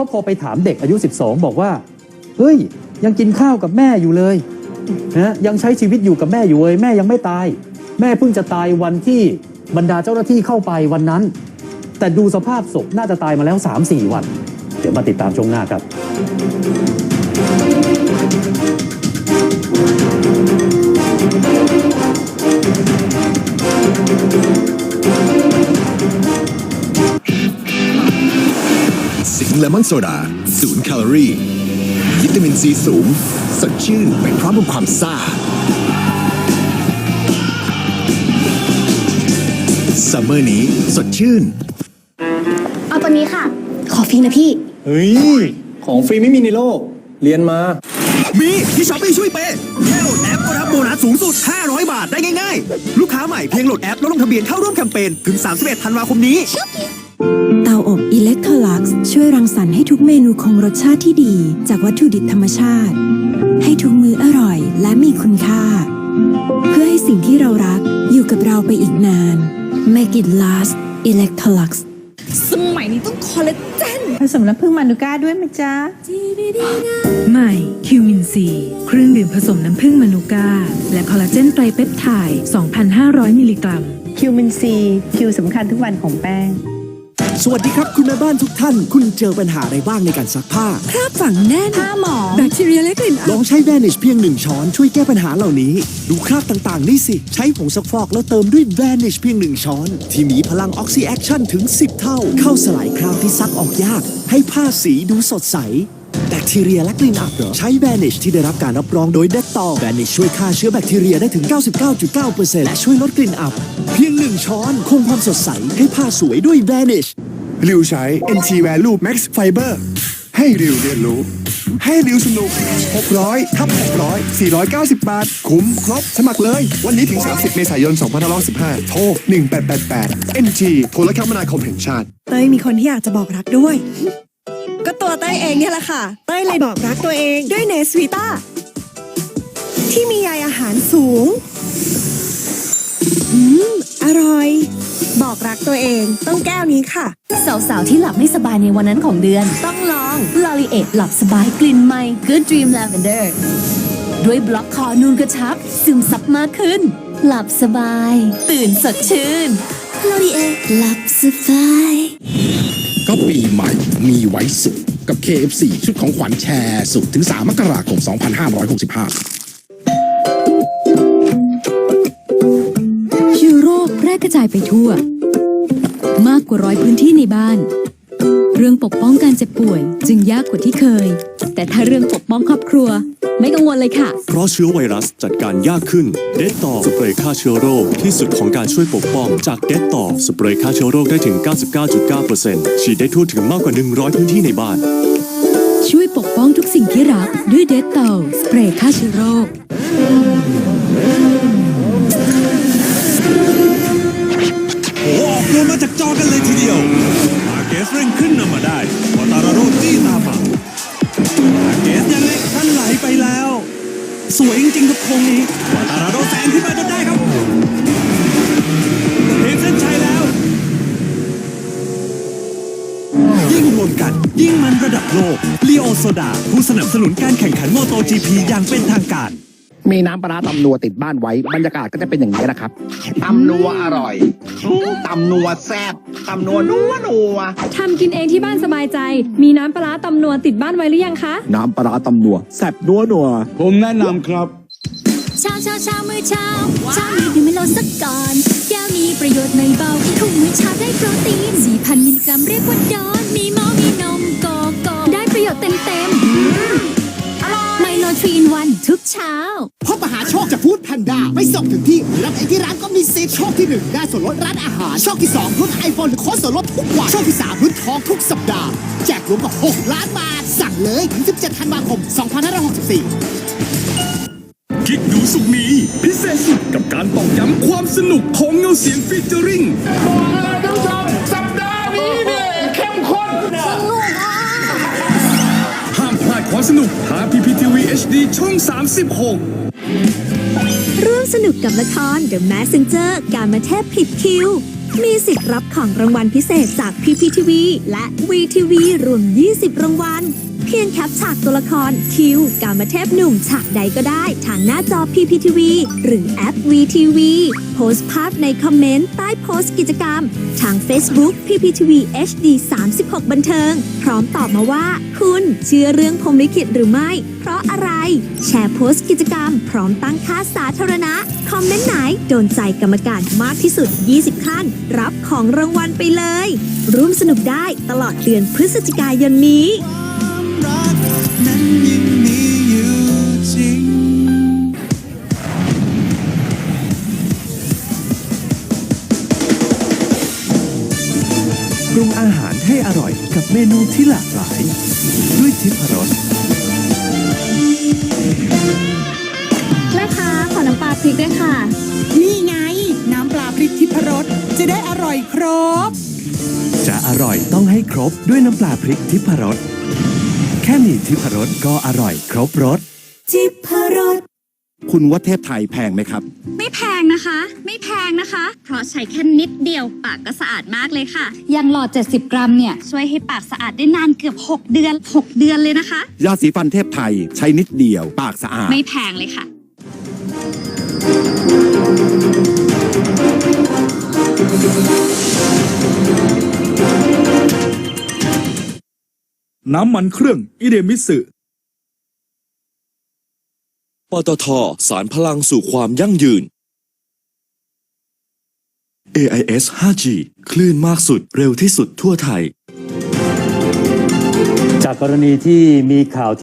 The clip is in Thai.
ราะพอไปถามเด็กอายุ 12 บอกว่าเฮ้ย ยังกินข้าวกับแม่อยู่เลยนะยังใช้ชีวิตอยู่กับแม่อยู่เลย แม่ยังไม่ตาย แม่เพิ่งจะตายวันที่บรรดาเจ้าหน้าที่เข้าไปวันนั้น แต่ดูสภาพศพน่าจะตายมาแล้ว 3-4 วัน เดี๋ยวมาติดตามช่วงหน้าครับ เลมอนโซดาศูนย์แคลอรี่วิตามินซีสูง สดชื่นไปพร้อมกับความซ่าซัมเมอร์นี้สดชื่น เอาตัวนี้ค่ะ ขอฟรีนะพี่ เฮ้ย ของฟรีไม่มีในโลก เรียนมา มีที่ช้อปปี้ช่วยเปย์แค่โหลดแอปก็รับโบนัสสูงสุด 500 บาทได้ง่าย ๆ ลูกค้าใหม่เพียงโหลดแอปแล้วลงทะเบียนเข้าร่วมแคมเปญถึง 31 ธันวาคมนี้ เตาอบอิเล็กโทรลักซ์ช่วยรังสรรค์ให้ทุกเมนูคงรสชาติที่ดี จากวัตถุดิบธรรมชาติ ให้ทุกมื้ออร่อยและมีคุณค่า เพื่อให้สิ่งที่เรารักอยู่กับเราไปอีกนาน Make it last Electrolux สมัยนี้ต้องคอลลาเจนผสมน้ำผึ้งมานูก้าด้วยไหมจ๊ะ ใหม่คิวมินซีเครื่องดื่มผสมน้ำผึ้งมานูก้า และคอลลาเจนไตรเปปไทด์ 2,500 มิลลิกรัม คิวมินซี คิวสำคัญทุกวันของแป้ง สวัสดีครับคุณแม่บ้านทุกท่าน คุณเจอปัญหาอะไรบ้างในการซักผ้า คราบฝังแน่นผ้าหมอแบคทีเรียและกลิ่นลองใช้ Vanish เพียงหนึ่งช้อนช่วยแก้ปัญหาเหล่านี้ ดูคราบต่างๆ นี่สิ ใช้ผงซักฟอกแล้วเติมด้วย Vanish เพียงหนึ่งช้อน ที่มีพลังออกซิแอคชั่นถึง 10 เท่า เข้าสลายคราบที่ซักออกยาก ให้ผ้าสีดูสดใส แบคทีเรียและกลิ่นอับเหรอใช้ Vanish ที่ได้รับการรับรองโดย Dettol Vanish ช่วยฆ่าเชื้อแบคทีเรียได้ถึง 99.9%และช่วยลดกลิ่นอับ เพียงหนึ่งช้อนคงความสดใสให้ผ้าสวยด้วย Vanish ริวใช้ NT Value Max Fiber ให้ริวเรียนรู้ ให้ริวสนุก 600ทับ600 490 บาท คุ้มครบ สมัครเลย วันนี้ถึง 30 เมษายน 2515โทร 1888 NT โทรคมนาคมแห่งชาติ เต้ยมีคนที่อยากจะบอกรักด้วย ก็ตัวเต้ยเองเนี่ยแหละค่ะ เต้ยเลยบอกรักตัวเองด้วยเนสวีต้าที่มีใยอาหารสูง อืม อร่อย บอกรักตัวเอง ต้องแก้วนี้ค่ะ สาวๆ ที่หลับไม่สบายในวันนั้นของเดือน ต้องลอง l o r i e t หลับสบายกลิ่นใหม่ Good Dream Lavender ด้วยบล็อกคอนูนกระชับ ซึมซับมากขึ้น หลับสบาย ตื่นสดชื่น l o r i e t หลับสบายก็ปีใหม่มีไว้สุดกับ KFC ชุดของขวัญแชร์สุดถึง 3 มกราคม 2565เชื้อโรคแพร่กระจายไปทั่ว มากกว่าร้อยพื้นที่ในบ้าน เรื่องปกป้องการเจ็บป่วยจึงยากกว่าที่เคย แต่ถ้าเรื่องปกป้องครอบครัว ไม่กังวลเลยค่ะ เพราะเชื้อไวรัสจัดการยากขึ้น เดตต่อสเปรย์ฆ่าเชื้อโรคที่สุดของการช่วยปกป้องจากเดตต่อสเปรย์ฆ่าเชื้อโรคได้ถึง 99.9%ฉีดได้ทั่วถึงมากกว่า 100 พื้นที่ในบ้าน ช่วยปกป้องทุกสิ่งที่รักด้วยเดตเตลสเปรย์ฆ่าเชื้อโรค จอกันเลยทีเดียว มาเกสเร่งขึ้นนำมาได้พอตาราโรจี้ตาฝังมาเกสยังไงท่านไหลไปแล้ว สวยจริงๆครับโค้งนี้พอตาราโรแซงขึ้นมาจนได้ครับเห็นเส้นชัยแล้ว ยิ่งรวมกันยิ่งมันระดับโลกลีโอโซดา ผู้สนับสนุนการแข่งขันโมโต GP อย่างเป็นทางการ มีน้ำปลาร้าตำนัวติดบ้านไว้ บรรยากาศก็จะเป็นอย่างนี้นะครับ ตำนัวอร่อยตำนัวแซ่บตำนัวนัวนัวทำกินเองที่บ้านสบายใจ มีน้ำปลาร้าตำนัวติดบ้านไว้หรือยังคะ น้ำปลาร้าตำนัวแซ่บนัวนัวผมแนะนำครับเช้าเช้าเช้ามื้อเช้าเช้านี้ดื่มไม่ลดสักก่อน แก้วมีประโยชน์ไม่เบากินทุกมื้อเช้าได้โปรตีน4,000มิลลิกรัมเรียกว่าดอน มีหมอมีนมโกโก้ได้ประโยชน์เต็มเต็มๆอร่ อยไมโลทรีนวันทุกเช้า พบมหาโชคจากฟู้ดแพนด้าไม่ส่งถึงที่ รับไอที่ร้านก็มีสิทธิ์โชคที่ 1 ได้ส่วนลดร้านอาหาร โชคที่ 2 รุ่นไอโฟนหรือโค้ดส่วนลดทุกวัน โชคที่ 3 รุ่นทองทุกสัปดาห์ แจกรวมกว่า 6 ล้านบาท สั่งเลยถึง 17 ธันวาคม 2564คิดดูสุกนี้ พิเศษสุดกับการตอกย้ำความสนุกของเงาเสียงฟีเจอริง สนุกทาง PPTV HD ช่อง 36 ร่วมสนุกกับละคร The Messenger การมาเทพผิดคิว มีสิทธิ์รับของรางวัลพิเศษจาก PPTV และ VTV รวม 20 รางวัล เพียงแคปฉากตัวละครคิวกามเทพหนุ่มฉากใดก็ได้ ทางหน้าจอ PPTV หรือแอป VTV โพสต์ภาพในคอมเมนต์ ใต้โพสต์กิจกรรม ทาง Facebook PPTV HD 36 บันเทิง พร้อมตอบมาว่า คุณเชื่อเรื่องพรมลิขิตหรือไม่ เพราะอะไร แชร์โพสต์กิจกรรม พร้อมตั้งค่าสาธารณะ คอมเมนต์ไหนโดนใจกรรมการมากที่สุด 20 ขั้น รับของรางวัลไปเลย ร่วมสนุกได้ตลอดเดือนพฤศจิกายนนี้ เมนูที่หลากหลาย ด้วยทิพรสแม่ค้าขอน้ำปลาพริกด้วยค่ะ นี่ไง น้ำปลาพริกทิพรสจะได้อร่อยครบ จะอร่อยต้องให้ครบด้วยน้ำปลาพริกทิพรสแค่มีทิพรสก็อร่อยครบรสจิบพรส คุณว่าเทพไทยแพงไหมครับ ไม่แพงนะคะ ไม่แพงนะคะ เพราะใช้แค่นิดเดียวปากก็สะอาดมากเลยค่ะ ยังหลอด 70 กรัมเนี่ย ช่วยให้ปากสะอาดได้นานเกือบ 6 เดือน 6 เดือนเลยนะคะ ยาสีฟันเทพไทยใช้นิดเดียว ปากสะอาด ไม่แพงเลยค่ะ น้ำมันเครื่องอิเดมิสึ ปตทสารพลังสู่ความยั่งยืน AIS 5G คลื่นมากสุดเร็วที่สุดทั่วไทย จากกรณีที่มีข่าว